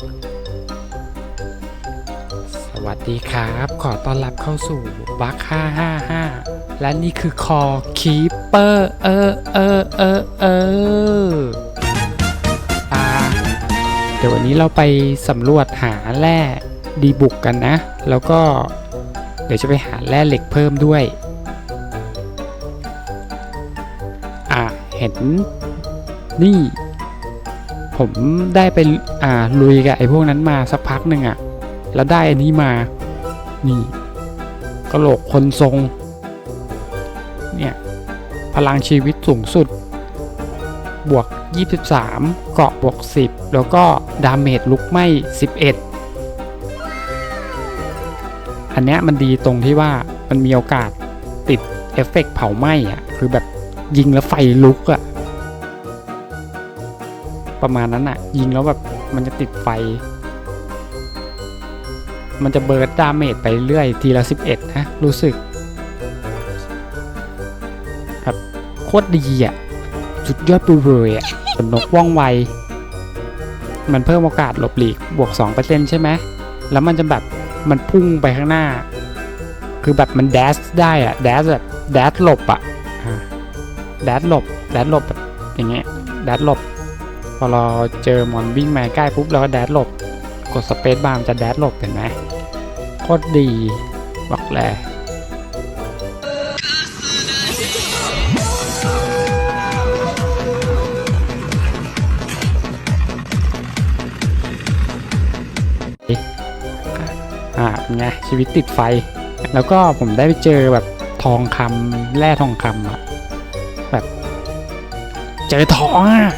สวัสดีครับ ขอต้อนรับเข้าสู่บัค555 และนี่คือคอคีเปอร์เออเออเออเออาเดี๋ยววันนี้เราไปสำรวจหาแร่ดีบุกกันนะ แล้วก็เดี๋ยวจะไปหาแร่เหล็กเพิ่มด้วย อะ เห็นนี่ ผมได้ไปอ่าลุยกับไอ้พวกนั้นมาสักพักหนึ่งอะแล้วได้อันนี้มา นี่กระโหลกคนทรง เนี่ย พลังชีวิตสูงสุด บวก 23 เกาะบวก 10 แล้วก็ดาเมจลุกไหม้ 11 อันเนี้ยมันดีตรงที่ว่ามันมีโอกาสติดเอฟเฟกต์เผาไหม้อะคือแบบยิงแล้วไฟลุกอะ ประมาณนั้นอะยิงแล้วแบบมันจะติดไฟ มันจะเบิร์ดดาเมจไปเรื่อยทีละ 11 นะ รู้สึกแบบโคตรดีอะ สุดยอดไปเลยอะสนนกว่องไว มันเพิ่มโอกาสหลบหลีกบวก 2%ใช่ไหม แล้วมันจะแบบมันพุ่งไปข้างหน้า คือแบบมันแดชได้อะแดชแบบแดชหลบอะแดชหลบแดชหลบแบบอย่างเงี้ยแดชหลบ พอเราเจอมอนวิ่งมาใกล้ปุ๊บเราก็แดชหลบ กดสเปซบาร์มจะแดดหลบเห็นไหมโคตรดีบอกเลอ่าไงชีวิตติดไฟ แล้วก็ผมได้ไปเจอแบบทองคำแร่ทองคำอะแบบ เจอทองอะ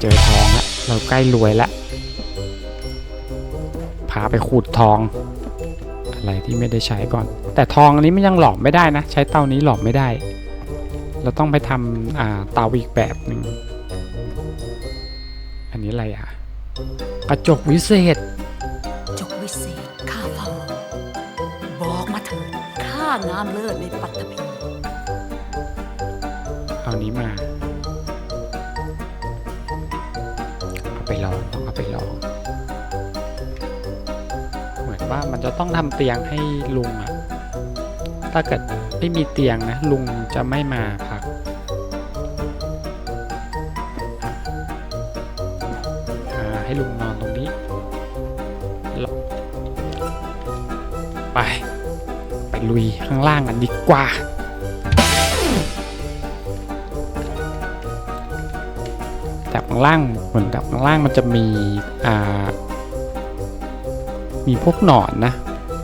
เจอทองละเราใกล้รวยละพาไปขุดทอง อะไรที่ไม่ได้ใช้ก่อน แต่ทองอันนี้มันยังหลอมไม่ได้นะ ใช้เตานี้หลอมไม่ได้ เราต้องไปทำอ่าเตาอีกแบบหนึ่งอันนี้อะไรอะกระจกวิเศษจกวิเศษข้าเฝ้าบอกมาเถิดข้างามเลิศในปัตตภีเอานี้มาเอา ว่ามันจะต้องทำเตียงให้ลุงอะถ้าเกิดไม่มีเตียงนะลุงจะไม่มาพักให้ลุงนอนตรงนี้ ไป ไปลุยข้างล่างกันดีกว่าแต่ข้างล่างเหมือนกับข้างล่างมันจะมีอ่า มีพวกหนอนนะ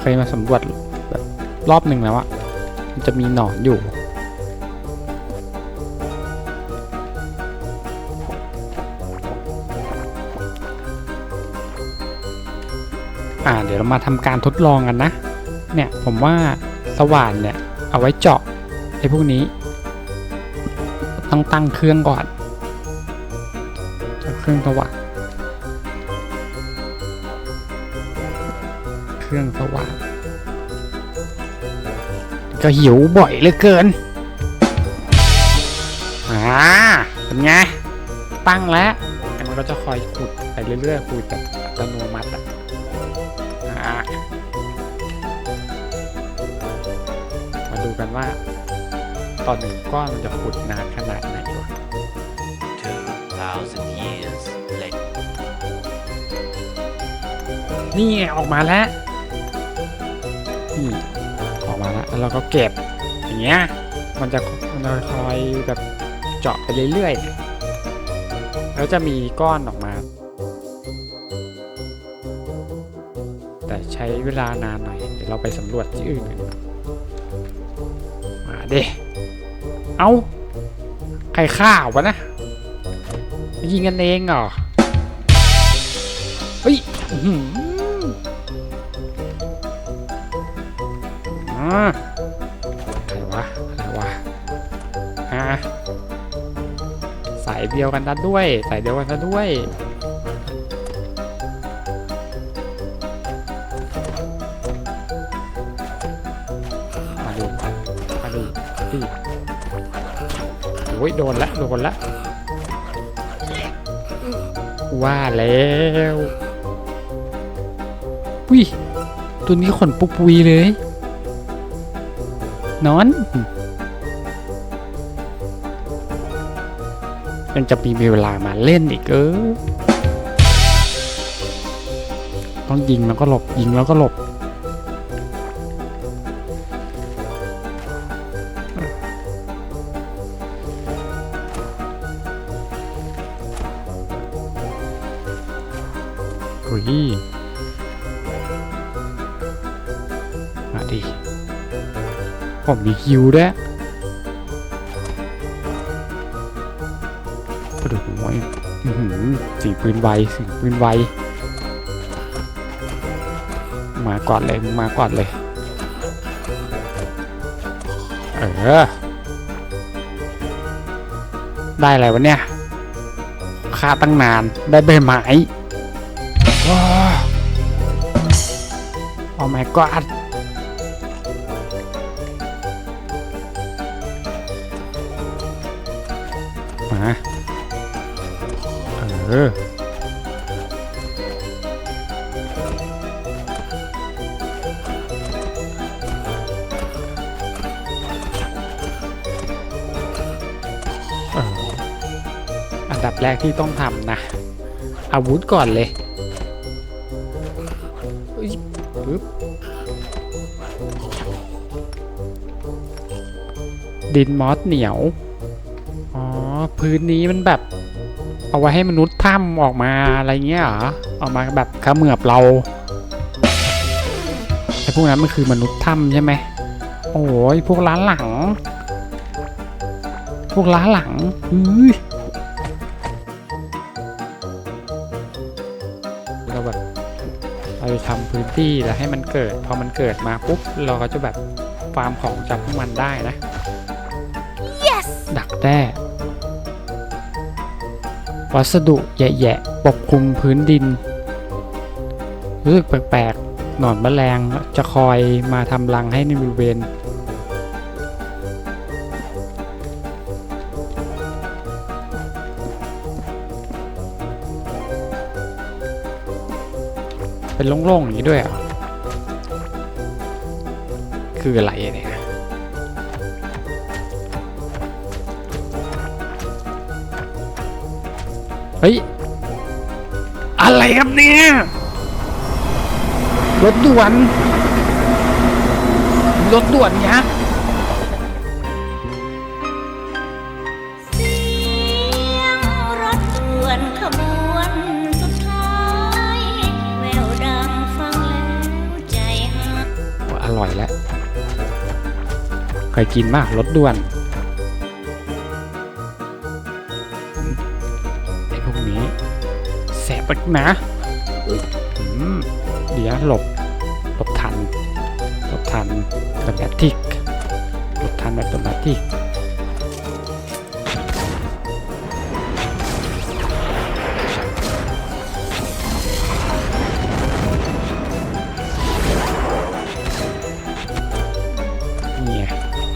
เคยมาสำรวจแบบรอบหนึ่งแล้วอะมันจะมีหนอนอยู่ อ่าเดี๋ยวเรามาทำการทดลองกันนะ เนี่ยผมว่าสว่านเนี่ยเอาไว้เจาะไอ้พวกนี้ ต้องตั้งเครื่องก่อนเครื่องสว่าง เครื่องสว่าง ก็หิวบ่อยเหลือเกิน อ่า เป็นไง ตั้งแล้วแต่มันก็จะคอยขุดไปเรื่อยๆขุดแบบอัตโนมัติอะอ่ามาดูกันว่า ตอนหนึ่งก้อนมันจะขุดนานขนาดไหนวะ2,000 years later. นี่ไงออกมาแล้ว นี่ออกมาแล้วแล้วเราก็เก็บอย่างเงี้ยมันจะมันจะคอยแบบเจาะไปเรื่อยๆแล้วจะมีก้อนออกมา แต่ใช้เวลานานหน่อยเดี๋ยวเราไปสำรวจที่อื่นกันมาเด้เอาใครฆ่าวะนะยิงกันเองเหรอเฮ้ย อื้อหืออ่าใครวะอะไรวะอ่าสายเดียวกันซะด้วย สายเดียวกันซะด้วยมาดูมาดูดิโอ้ยโดนละโดนละว่าแล้ววิตัวนี้ขนปุกปุยเลย นอนยังจะมีเวลามาเล่นอีกเออต้องยิงแล้วก็หลบยิงแล้วก็หลบอุ้ย ผมมีคิวด้วยกระดูกหัวอื้อหือสีปืนไวสีปืนไว มาก่อนเลยมาก่อนเลย เออ ได้อะไรวะเนี่ยค่าตั้งนานได้ใบไม้ว้าโอ้ my god เอออันดับแรกที่ต้องทำนะ อาวุธก่อนเลยอุ๊ยปึ๊บดินมอสเหนียว อ๋อ พื้นนี้มันแบบ เอาไว้ให้มนุษย์ถ้ำออกมาอะไรเงี้ยเหรอออกมาแบบเขมือบเราไอ้พวกนั้นมันคือมนุษย์ถ้ำใช่ไหมโอ้ยพวกล้านหลัง พวกล้านหลังอุ้ยเราแบบเราจะทำพื้นที่แล้วให้มันเกิด พอมันเกิดมาปุ๊บเราก็จะแบบฟาร์มของจากพวกมันได้นะ yes ดักแด้ วัสดุแย่ๆปกคลุมพื้นดิน รู้สึกแปลกๆ หนอนแมลงจะคอยมาทำรังให้ในบริเวณ เป็นโล่งๆอย่างนี้ด้วยอะ คืออะไรเนี่ย เฮ้ย อะไรครับเนี่ย รถด่วน รถด่วนยักษ์เสียงรถด่วนขบวนสุดท้ายแววดังฟังแล้วใจหายอร่อยแล้วเคยกินมากรถด่วน ปักนะเดี๋ยวหลบ หลบทัน หลบทันแบบแมทิก หลบทันแบบแมทิกนี่ไ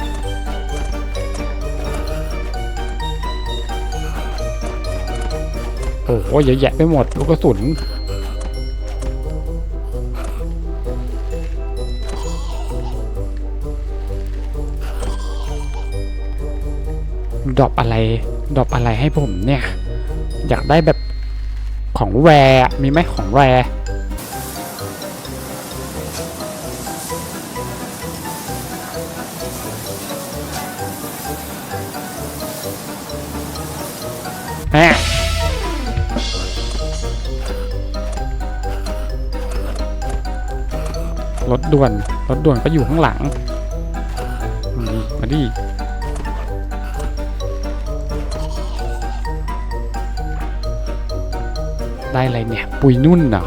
โอ้โหเยอะแยะไปหมดลูกกระสุนดรอปอะไรดรอปอะไรให้ผมเนี่ย อยากได้แบบของแรร์มีไหมของแร รถด่วน รถด่วนก็อยู่ข้างหลัง มาดิได้อะไรเนี่ย ปุยนุ่นเหรอ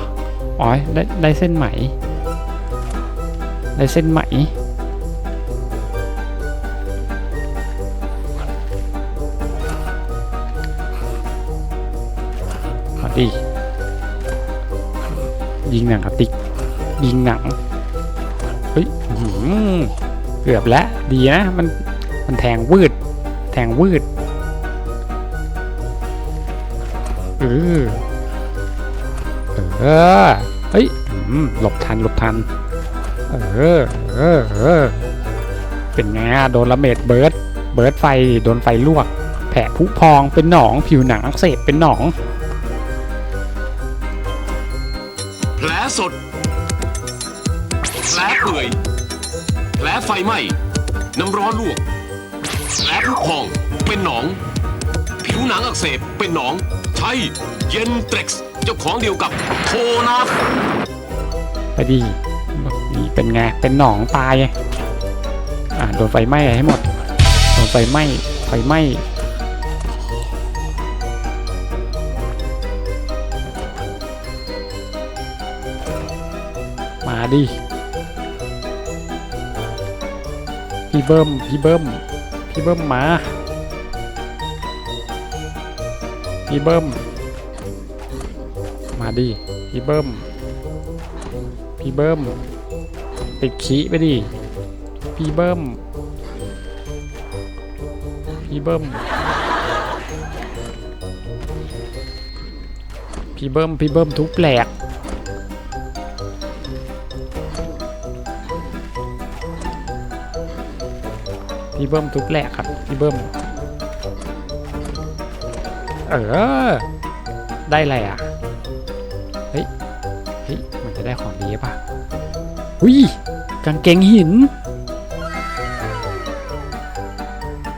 อ๋อ ได้ได้เส้นไหม ได้เส้นไหม มาดิยิงหนังกระติก ยิงหนัง เฮ้ยเกือบแล้วดีนะ มันมันแทงวืด แทงวืดเออเออเฮ้ยหลบทันหลบทัน เออเออเออเป็นไงอะโดนละเมดเบิร์ดเบิร์ดไฟโดนไฟลวก แผลผุพองเป็นหนองผิวหนังอักเสบเป็นหนอง แผลสด เปื่อยแผลไฟไหม้ น้ำร้อนลวกแผลผุพอง เป็นหนอง ผิวหนังอักเสบ เป็นหนอง ใช่เย็นเทร็กซ์เจ้าของเดียวกับโทนาฟไปดีนี่เป็นไง เป็นหนองตาย อ่าโดนไฟไหม้ให้หมด โดนไฟไหม้ ไฟไหม้มาดิ พี่เบิ้มพี่เบิ้มพี่เบิ้มมาพี่เบิ้มมาดิพี่เบิ้มพี่เบิ้มติดขี้ไปดิพี่เบิ้มพี่เบิ้มพี่เบิ้มพี่เบิ้มทุกแปลก พี่เบิ้มทุกแหลกครับพี่เบิ้มเออ ได้อะไรอะ เฮ้ย เฮ้ย มันจะได้ของดีป่ะอุ้ยกางเกงหิน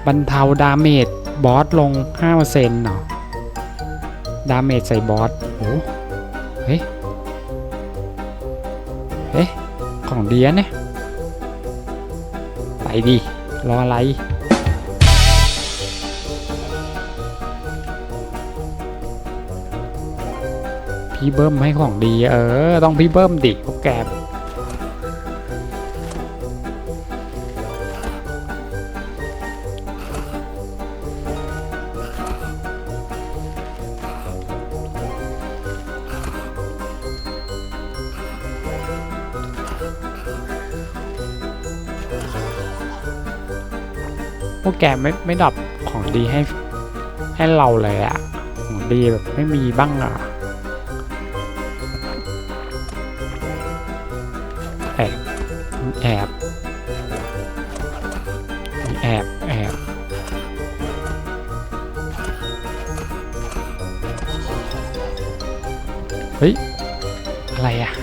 บรรเทาดาเมจบอสลง5%เนาะดาเมจใส่บอสโอ้เฮ้ย เฮ้ย ของดีอะเนี่ย ไปดิ รออะไร พี่เบิ้มให้ของดี เออ ต้องพี่เบิ้มดิพวกแก วกแกไม่ไม่ดรอปของดีให้ให้เราเลยอะของดีแบบไม่มีบ้างอะแอบแอบแอบแอบเฮ้ย อะไรอะ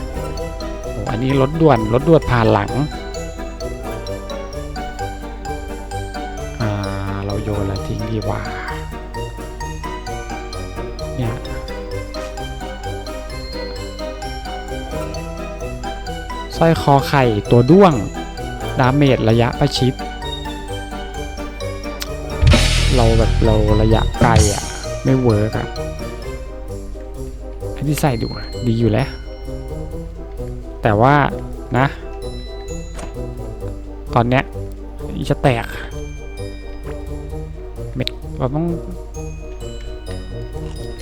โอ้อันนี้รถด่วนรถด่วนผ่านหลัง สร้อยคอไข่ตัวด้วง ดาเมจระยะประชิด เราแบบเราระยะไกลอะ่ะ ไม่เวิร์กอะ่ะอันที่ใส่ดูดีอยู่แล้ว แต่ว่านะ ตอนเนี้ยจะแตก เม็ดเราต้อง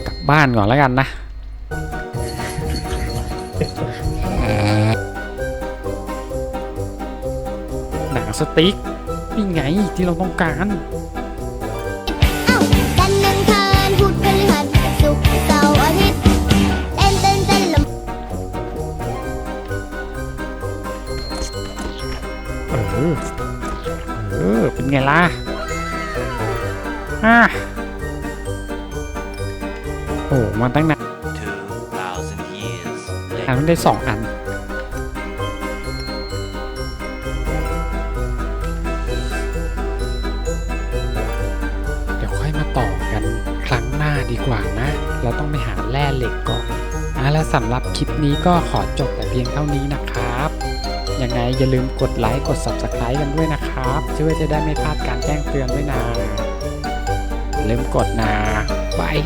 กลับบ้านก่อนแล้วกันนะ หนังสติ๊กนี่ไงที่เราต้องการ อ้าวจันทร์อังคารพุธพฤหัสศุกร์เสาร์อาทิตย์เต้นเต้นเต้นลำเออ เออ เป็นไงล่ะอะโอ้มันตั้งนาน 2,000 years อัน later. มันได้สองอัน ดีกว่านะ เราต้องไปหาแร่เหล็กก่อนอะและสำหรับคลิปนี้ก็ขอจบแต่เพียงเท่านี้นะครับยังไงอย่าลืมกดไลค์กด Subscribe กันด้วยนะครับเพื่อจะได้ไม่พลาดการแจ้งเตือนด้วยนะอย่าลืมกดนะบาย